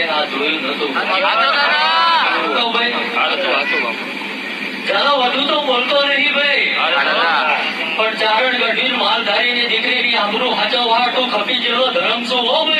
કે આ જોયું નતું દાદા તો ભાઈ હાચું, હાચું બાપુ. ચાલો વધુ તો બોલતો નહીં ભાઈ પણ ચારણ ગઢવી માલધારી ની દીકરીની આબરૂ હાચવવા તો ખપી જેવો ધર્મ શું હો ભાઈ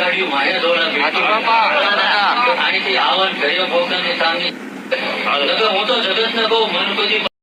ગાડ્યું માયા દોડા સાચું બાપા. હા, દાદા. આણીથી આવન ઘરે